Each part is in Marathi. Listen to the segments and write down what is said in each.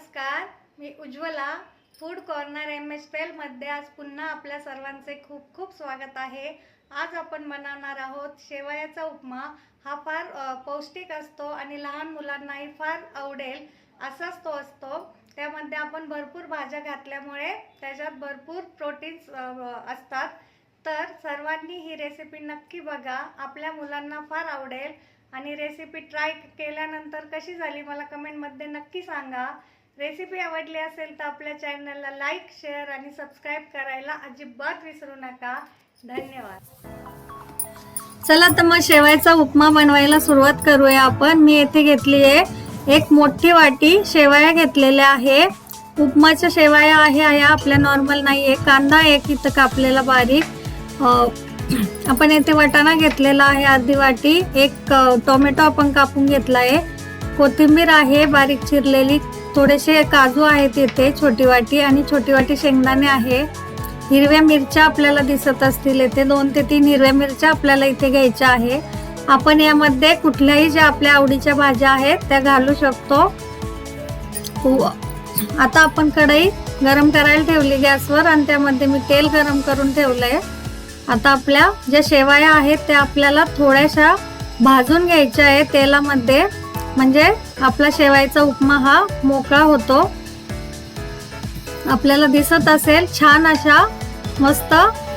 नमस्कार मी Ujjwala food corner M S पेलमध्ये आज पुन्हा आपल्या सर्वांचे खूप खूप स्वागत आहे. आज आपण बनवणार आहोत शेवयाचा उपमा. हा फार पौष्टिक असतो आणि लहान मुलांनाही फार आवडेल असाच तो असतो. त्यामध्ये आपण भरपूर भाज्या घातल्यामुळे त्याच्यात भरपूर प्रोटीन्स असतात. तर सर्वांनी ही रेसिपी नक्की बघा. आपल्या मुलांना फार आवडेल. आणि रेसिपी ट्राय केल्यानंतर कशी झाली मला कमेंटमध्ये नक्की सांगा. रेसिपी आवडली असेल तर आपल्या चॅनलला लाईक शेअर आणि सबस्क्राईब करायला अजिबात विसरू नका. धन्यवाद. चला तर मग शेवायचा उपमा बनवायला सुरुवात करूया आपण. मी येथे घेतली आहे एक मोठी वाटी शेवया घेतलेल्या आहे. उपमाच्या शेवाया आहे ह्या आपल्या नॉर्मल नाही आहे. कांदा एक इथं कापलेला बारीक. आपण येथे वाटाणा घेतलेला आहे अर्धी वाटी. एक टोमॅटो आपण कापून घेतला आहे कोथिंबीर आहे बारीक चिरलेली. थोडेसे काजू आहेत इथे छोटी वाटी आणि छोटी वाटी शेंगदाणे आहे. हिरव्या मिरच्या आपल्याला दिसत असतील. इथे दोन ते तीन हिरव्या मिरच्या आपल्याला इथे घ्यायच्या आहे. आपण यामध्ये कुठल्याही ज्या आपल्या आवडीच्या भाज्या आहेत त्या घालू शकतो. उ- आता आपण कढई गरम करायला ठेवली गॅसवर आणि त्यामध्ये मी तेल गरम करून ठेवलंय. आता आपल्या ज्या शेवाया आहेत त्या आपल्याला थोड्याशा भाजून घ्यायच्या आहे तेलामध्ये. म्हणजे आपला शेवायचा उपमा हा मोकळा होतो. आपल्याला दिसत असेल छान अशा मस्त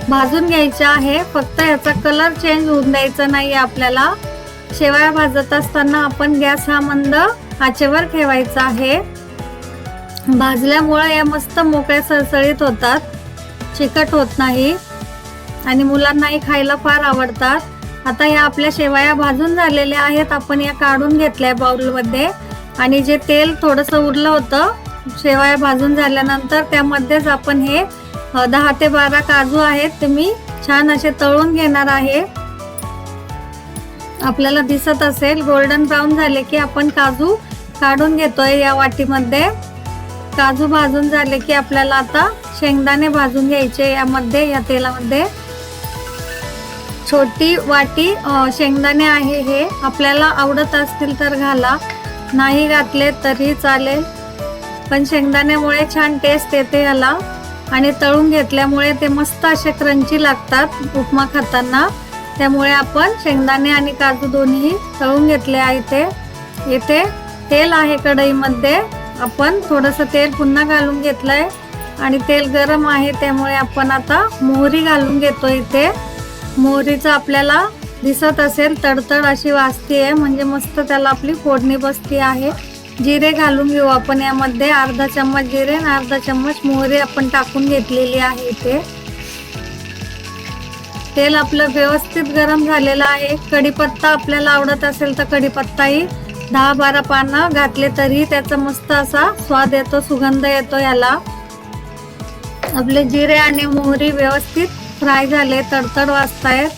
भाजून घ्यायच्या आहे. फक्त याचा कलर चेंज होऊन द्यायचा नाही आपल्याला. शेवाया भाजत असताना आपण गॅस हा मंद आचेवर ठेवायचा आहे. भाजल्यामुळे या मस्त मोकळ्या सळसळीत होतात. चिकट होत नाही. आणि मुलांनाही खायला फार आवडतात. आता या आपल्या शेवया भाजून झालेल्या आहेत. आपण या काढून घेतल्या बाउलमध्ये आणि जे तेल थोडंसं उरलं होतं शेवया भाजून झाल्यानंतर त्यामध्येच आपण हे दहा ते बारा काजू आहेत. ते मी छान असे तळून घेणार आहे. आपल्याला दिसत असेल गोल्डन ब्राऊन झाले की आपण काजू काढून घेतोय या वाटीमध्ये. काजू भाजून झाले की आपल्याला आता शेंगदाणे भाजून घ्यायचे यामध्ये या तेलामध्ये. छोटी वाटी शेंगदाणे आहे हे. आपल्याला आवडत असतील तर घाला. नाही घातले तरी चालेल. पण शेंगदाण्यामुळे छान टेस्ट येते याला. आणि तळून घेतल्यामुळे ते मस्त असे क्रंची लागतात उपमा खाताना. त्यामुळे आपण शेंगदाणे आणि काजू दोन्ही तळून घेतले आहे इथे. येथे तेल आहे कढईमध्ये. आपण थोडंसं तेल पुन्हा घालून घेतलंय. आणि तेल गरम आहे त्यामुळे आपण आता मोहरी घालून घेतो इथे. मोहरीचं आपल्याला दिसत असेल तडतड अशी वाजती आहे. म्हणजे मस्त त्याला आपली फोडणी बसती आहे. जिरे घालून घेऊ आपण यामध्ये. अर्धा चम्मच जिरे आणि अर्धा चम्मच मोहरी आपण टाकून घेतलेली आहे इथे. तेल आपलं व्यवस्थित गरम झालेलं आहे. कढीपत्ता आपल्याला आवडत असेल तर कढीपत्ताही दहा बारा पानं घातले तरी त्याचा मस्त असा स्वाद येतो सुगंध येतो याला. आपले जिरे आणि मोहरी व्यवस्थित फ्राय झाले तडतड वाजतायत.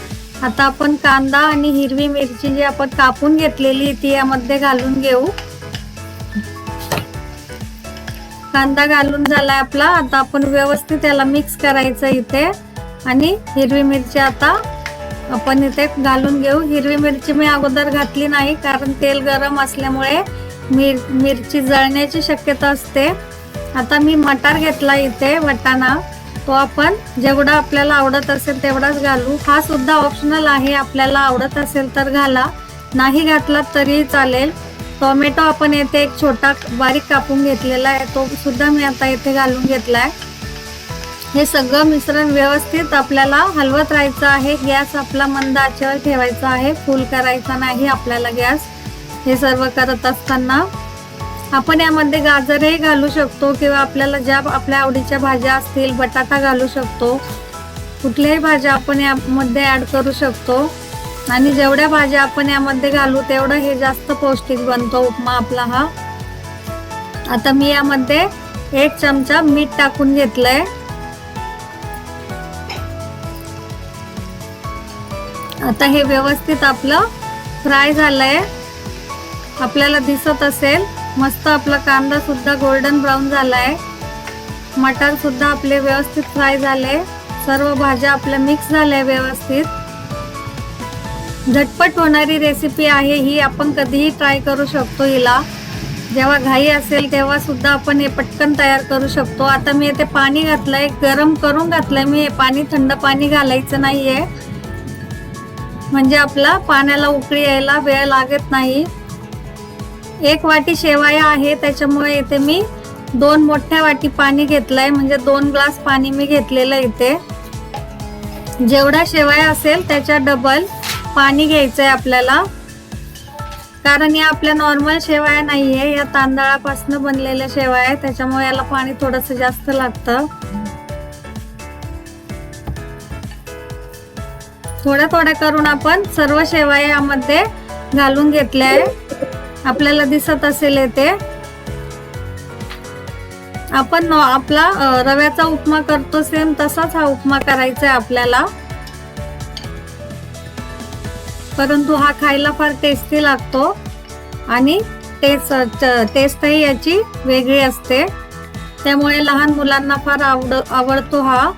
आता आपण कांदा आणि हिरवी मिरची जी आपण कापून घेतलेली ती यामध्ये घालून घेऊ. कांदा घालून झालाय आपला. आता आपण व्यवस्थित याला मिक्स करायचं इथे. आणि हिरवी मिरची आता आपण इथे घालून घेऊ. हिरवी मिरची मी अगोदर घातली नाही कारण तेल गरम असल्यामुळे मिर मिरची जळण्याची शक्यता असते. आता मी मटार घेतला इथे वटाणा. तो आपण. जेवढा आपल्याला आवडत असेल तेवढाच घालू. हा सुद्धा ऑप्शनल आहे. आपल्याला आवडत असेल तर घाला. नाही घातला तरी चालेल. टोमॅटो आपण येथे एक छोटा बारीक कापून घेतलेला आहे. तो सुद्धा मी आता येथे घालून घेतलाय. हे सगळं मिश्रण व्यवस्थित आपल्याला हलवत राहायचं आहे. गॅस आपला मंद आचेवर ठेवायचा आहे. फुल करायचा नाही आपल्याला गॅस. हे सर्व करत असताना. आपण यामध्ये गाजरही घालू शकतो किंवा आपल्याला ज्या आपल्या आवडीच्या भाज्या असतील बटाटा घालू शकतो. कुठल्याही भाज्या आपण यामध्ये ॲड करू शकतो. आणि जेवढ्या भाज्या आपण यामध्ये घालू तेवढं हे जास्त पौष्टिक बनतो उपमा आपला हा. आता मी यामध्ये एक चमचा मीठ टाकून घेतलंय. आता हे व्यवस्थित आपलं फ्राय झालंय. आपल्याला दिसत असेल. मस्त आपला कांदा सुद्धा गोल्डन ब्राऊन झालाय. मटार सुद्धा आपले व्यवस्थित फ्राय झाले. सर्व भाज्या आपल्या मिक्स झाल्या व्यवस्थित. झटपट होणारी रेसिपी आहे ही आपण कधीही ट्राय करू शकतो हिला. जेव्हा घाई असेल तेव्हा सुद्धा आपण हे पटकन तयार करू शकतो. आता मी येथे पाणी घातलंय गरम करून घातलंय. मी हे पाणी थंड पाणी घालायचं नाहीये. म्हणजे आपला पाण्याला उकळी यायला वेळ लागत नाही. एक वाटी शेवाया आहे त्याच्यामुळे इथे मी दोन मोठ्या वाटी पाणी घेतलंय. म्हणजे दोन ग्लास पाणी मी घेतलेलं इथे. जेवढा शेवाया असेल त्याच्या डबल पाणी घ्यायचंय आपल्याला. कारण या आपल्या नॉर्मल शेवाया नाहीये. या तांदळापासून बनलेल्या शेवाया आहे त्याच्यामुळे याला पाणी थोडस जास्त लागतं. थोड्या थोड्या करून आपण सर्व शेवाया यामध्ये घालून घेतल्या आहे. आपल्याला दिसत असेल येते आपण आपला रव्याचा उपमा करतो सेम तसाच हा उपमा करायचा आहे आपल्याला. परंतु हा खायला फार टेस्टी लागतो आणि टेस्ट टेस्टही याची वेगळी असते. त्यामुळे लहान मुलांना फार आवड आवडतो हा.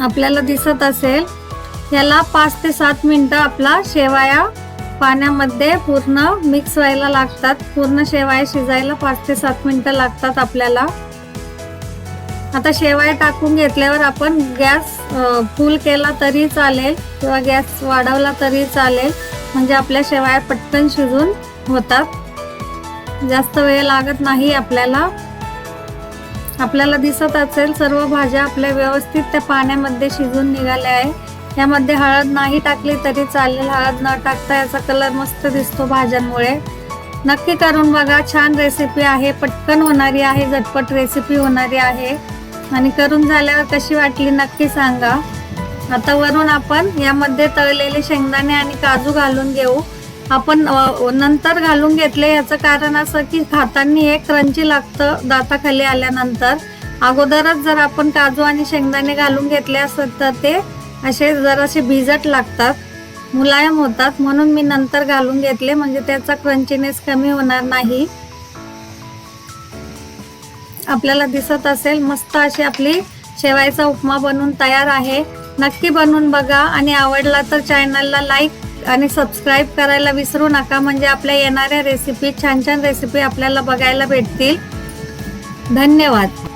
आपल्याला दिसत असेल. याला पाच ते सात मिनिटं आपला शेवाया पाण्यामध्ये पूर्ण मिक्स व्हायला लागतात. पूर्ण शेवाया शिजायला पाच ते सात मिनिटं लागतात आपल्याला. आता शेवाय टाकून घेतल्यावर आपण गॅस फुल केला तरी चालेल किंवा गॅस वाढवला तरी चालेल. म्हणजे आपल्या शेवाया पटकन शिजून होतात. जास्त वेळ लागत नाही आपल्याला. आपल्याला दिसत असेल सर्व भाज्या आपल्या व्यवस्थित त्या पाण्यामध्ये शिजून निघाल्या आहे यामध्ये हळद नाही टाकली तरी चालेल. हळद न टाकता याचा कलर मस्त दिसतो भाज्यांमुळे. नक्की करून बघा. छान रेसिपी आहे. पटकन होणारी आहे. झटपट रेसिपी होणारी आहे. आणि करून झाल्यावर कशी वाटली नक्की सांगा. आता वरून आपण यामध्ये तळलेले शेंगदाणे आणि काजू घालून घेऊ. आपण नंतर घालून घेतले. याचं कारण असं की खातांनी हे क्रंची लागतं दाताखाली आल्यानंतर. अगोदरच जर आपण काजू आणि शेंगदाणे घालून घेतले असत तर ते असे जरासे भिजट लागतात मुलायम होतात म्हणून मी नंतर घालून घेतले म्हणजे त्याचा क्रंचीनेस कमी होणार नाही. आपल्याला दिसत असेल मस्त अशी आपली शेवायचा उपमा बनवून तयार आहे. नक्की बनवून बघा आणि आवडला तर चॅनलला लाईक आणि सबस्क्राईब करायला विसरू नका म्हणजे आपल्या येणाऱ्या रेसिपी छान छान रेसिपी आपल्याला बघायला भेटतील. धन्यवाद.